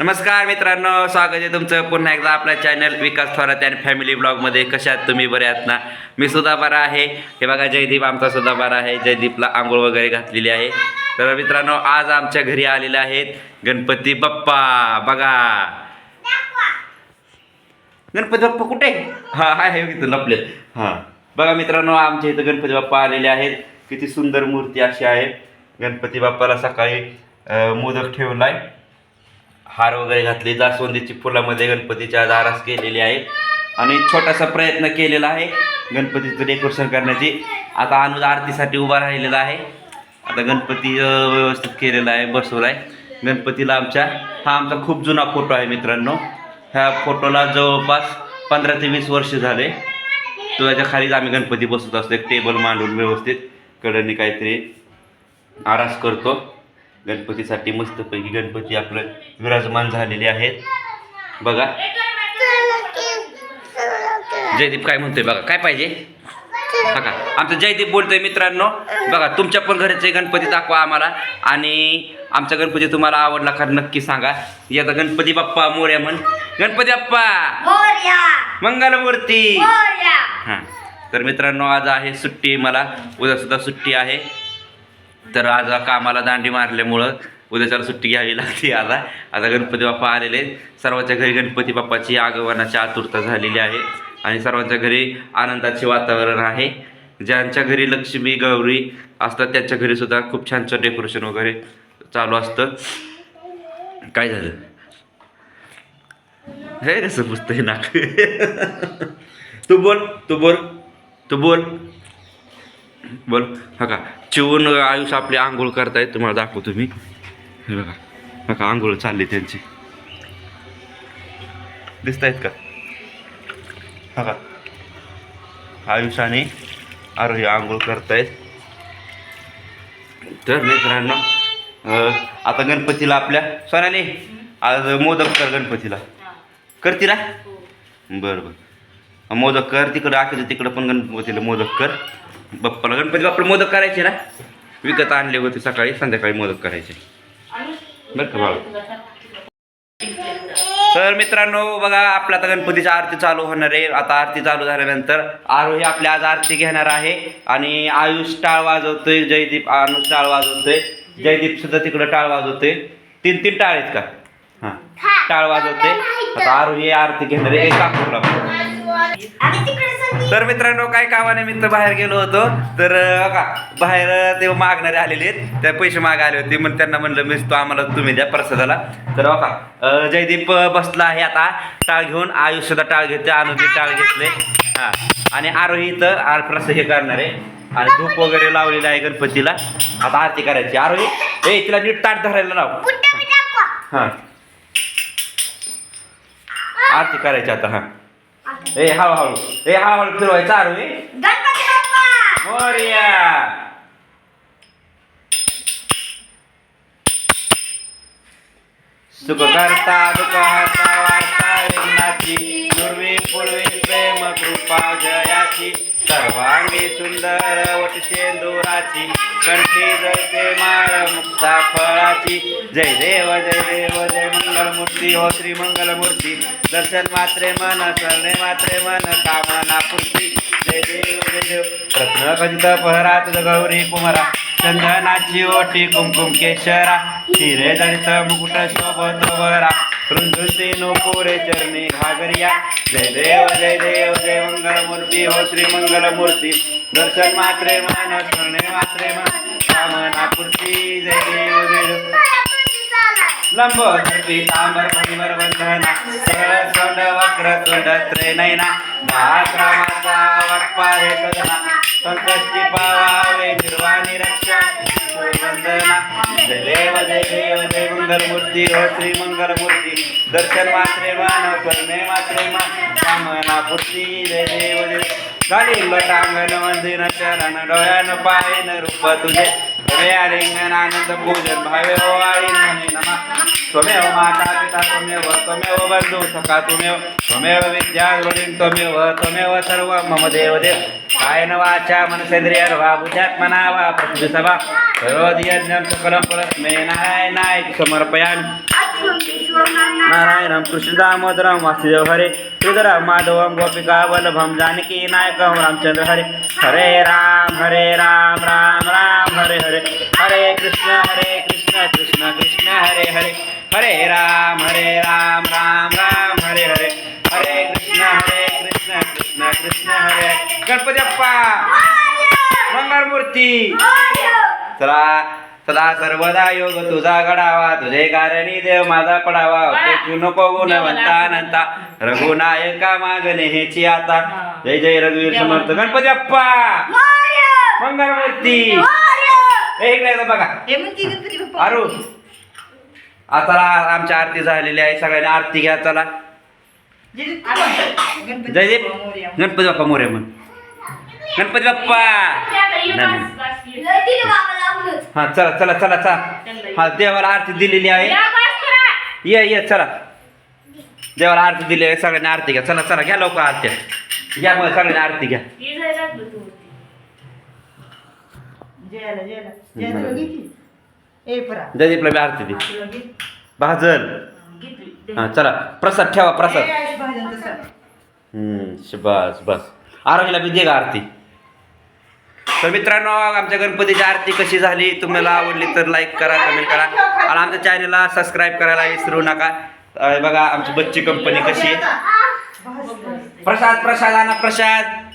नमस्कार मित्रांनो स्वागत आहे तुमचं पुन्हा एकदा आपल्या चॅनल विकास थोरात आणि फॅमिली ब्लॉगमध्ये कशात तुम्ही? बरे आहात ना? मी सुद्धा बरा आहे. हे बघा जयदीप आमचा सुद्धा बरा आहे. जयदीपला आंघोळ वगैरे घातलेली आहे. तर मित्रांनो आज आमच्या घरी आलेले आहेत गणपती बाप्पा. बघा. गणपती बाप्पा कुठे? हा हाय इथं लपलेत. हां. बघा मित्रांनो आमच्या इथं गणपती बाप्पा आलेले आहेत. किती सुंदर मूर्ती अशी आहे. गणपती बाप्पाला सकाळी मोदक ठेवला आहे हार वगैरे घातले. जास्वंदीची फुलामध्ये गणपतीच्या दारास आरास केलेली आहे. आणि छोटासा प्रयत्न केलेला आहे. गणपतीचं डेकोरेशन करण्याची. आता अनुज आरतीसाठी उभा राहिलेला आहे. आता गणपती व्यवस्थित केलेला आहे बसवला आहे गणपतीला आमच्या हा आमचा खूप जुना फोटो आहे मित्रांनो. ह्या फोटोला जवळपास पंधरा ते वीस वर्ष झाले. तो याच्या खालीच आम्ही गणपती बसवत असतो. एक टेबल मांडून व्यवस्थित. कडनी काहीतरी आरास करतो. गणपतीसाठी मस्तपैकी गणपती आपलं विराजमान झालेले आहेत. बघा. जयदीप काय म्हणतोय बघा काय पाहिजे? बघा आमचं जयदीप बोलतोय मित्रांनो. बघा तुमच्या पण घरचे गणपती दाखवा आम्हाला. आणि आमचा गणपती तुम्हाला आवडला का नक्की सांगा. याचा गणपती बाप्पा मोर्या म्हण. गणपती बाप्पा! मंगलमूर्ती! हां. तर मित्रांनो आज आहे सुट्टी मला. उद्यासुद्धा सुट्टी आहे. तर आज कामाला दांडी मारल्यामुळं उद्याच्याला सुट्टी घ्यावी लागते आता. आता गणपती बाप्पा आलेले आहेत. सर्वांच्या घरी गणपती बाप्पाची आगमनाची आतुरता झालेली आहे. आणि सर्वांच्या घरी आनंदाचे वातावरण आहे. ज्यांच्या घरी लक्ष्मी गौरी असतात त्यांच्या घरी सुद्धा खूप छान छान डेकोरेशन वगैरे चालू असतं. काय झालं? हे कसं पुस्तक नाक? तू बोल तू बोल तू बोल. बोल. हा का चिवून आयुष आपली आंघोळ करतायत तुम्हाला दाखवतो मी. हे बघा हा का आंघोळ चालली त्यांची. दिसत आहेत का? हा का आयुष आणि आरोही आंघोळ करतायत. तर मित्रांनो आता गणपतीला आपल्या सोनाली आज मोदक कर गणपतीला. करती ना बरं बरं. मोदक कर तिकडं आखीचं तिकडं पण गणपतीला मोदक कर. बाप्पाला. गणपती बाप्पाला मोदक करायचे ना? विकत आणले होते सकाळी संध्याकाळी मोदक करायचे. बरं का बाळा? तर मित्रांनो बघा आपल्या आता गणपतीची आरती चालू होणार आहे. आता आरती चालू झाल्यानंतर आरोही आपल्या आज आरती घेणार आहे. आणि आयुष टाळ वाजवतोय जयदीप अनुष टाळ वाजवतोय. जयदीप सुद्धा तिकडं टाळ वाजवतोय. तीन तीन टाळ आहेत का? हां टाळ वाजवते आता आरोही आरती घेणार आहे. एका तर मित्रांनो काय कामानिमित्त बाहेर गेलो होतो. तर का बाहेर ते मागणारे आलेले आहेत. त्या पैसे माग आले होते. मग त्यांना म्हणलं मिस तो आम्हाला तुम्ही द्या प्रसादाला. तर का अं, जयदीप बसला आहे आता. टाळ घेऊन आयुष सुद्धा टाळ घेते अनुदी टाळ घेतले. हां. आणि आरोही इथं आर प्रसाद हे करणार. आहे आणि धूप वगैरे लावलेलं आहे गणपतीला. आता आरती करायची. आरोही ए तिला नीट ताट धरायला लाव. हां. आरती करायची आता हां. ए हळूहळू ए हळूहळू फिरवायचं आरोही गणपती बाप्पा मोरया सुख करता दुःख हरता वार्ता विघ्नाची पूर्वी सर्वांगी सुंदर वट शेंदुराची कंठी जळते माळ मुक्ता फळाची. जय देव जय देव जय मंगलमूर्ती हो श्री मंगलमूर्ती. दर्शन मात्रे मन सरणे मात्रे मन कामना पूर्ती. जय देव जय देव. रत्न खंत पहरात गौरी कुमारा चंदनाची ओटी कुमकुम केशरा. हिरे दळित मुकुट शोभत वरा रुंदुती नुपुरे चरणी घागरिया जय देव जय देव जय मंगलमूर्ती हो श्री मंगलमूर्ती। दर्शन मात्रे मान स्मरणे मात्रे मान। कामना पूर्ती जय देव जय देव लंब धरती तांबर परिवर वंदना सरळ सोंड वक्र तुंड त्रेनयना महाक्रमाचा वटपा हे सदना संकष्टी पावावे निर्वाणी रक्षा वंदना जय देव जय देव जय मंगलमूर्ती हो श्री मंगलमूर्ती दर्शन मात्रे मानव कर्मे मात्रे मा कामना पूर्ती जय देव ગણી લટાંગન મંદિર, ચરણ, ડોયન પાયન રૂપ તુજે. રવ્યા રિંગન આનંદ પૂજન ભાવે ઓવાળી નમે નમઃ. ત્વમેવ માતા પિતા ત્વમેવ ત્વમેવ બંધુ સખા ત્વમેવ ત્વમેવ વિદ્યા ગુરુમ ત્વમેવ ત્વમેવ સર્વ, મમ દેવ દેવ. कायन वाचा मनसेंद्रिय वा बुद्ध्यात्मना वा प्रतिष्ठित सभा. सर्वधियज्ञं सकलं परस्मै नारायणाय समर्पयामि. नारायणं कृष्णदामोदरं वासुदेव हरे. श्रीधरं माधवं गोपिका वल्लभं जानकी नायकं रामचंद्र हरे. हरे राम हरे राम राम राम हरे हरे. हरे कृष्ण हरे कृष्ण कृष्ण कृष्ण हरे हरे. हरे राम हरे राम राम राम हरे हरे. हरे कृष्ण हरे कृष्ण. कृष्ण कृष्ण हरे. गणपती बाप्पा मंगळमूर्ती. चला सदा सर्वदा योग तुझा घडावा तुझे कारणी देव माझा पडावा. तू नको गुणवंता अनंता रघुनायका मागणे हेची आता. जय जय रघुवीर समर्थ. गणपती मंगळमूर्ती. ए, इकडे येतो बघा. म्हणते अरू आता आमची आरती झालेली आहे. सगळ्यांनी आरती घ्या चला. जय मोरया. गणपती बाप्पा मोरे म्हण. गणपती बाप्पा. हा चला चला चला चला. हा देवाला आरती दिलेली आहे. ये ये चला. देवाला आरती दिली आहे. सगळ्यांनी आरती घ्या. चला चला घ्या लवकर आरती घ्या मग सगळ्यांनी आरती घ्या. जयाला जयाला. जया तुला घेतली ए परा. जयदीपला आरती दे. भाजल हा चला प्रसाद ठेवा प्रसाद. हम्म, बस बस. आरोग्याला बी दे का आरती. तर मित्रांनो आमच्या गणपतीची आरती कशी झाली तुम्हाला आवडली तर लाईक करा कमेंट करा. आणि आमच्या चॅनलला सबस्क्राईब करायला विसरू नका. अं, बघा आमची बच्ची कंपनी कशी आहे. प्रसाद प्रसाद आणा प्रसाद.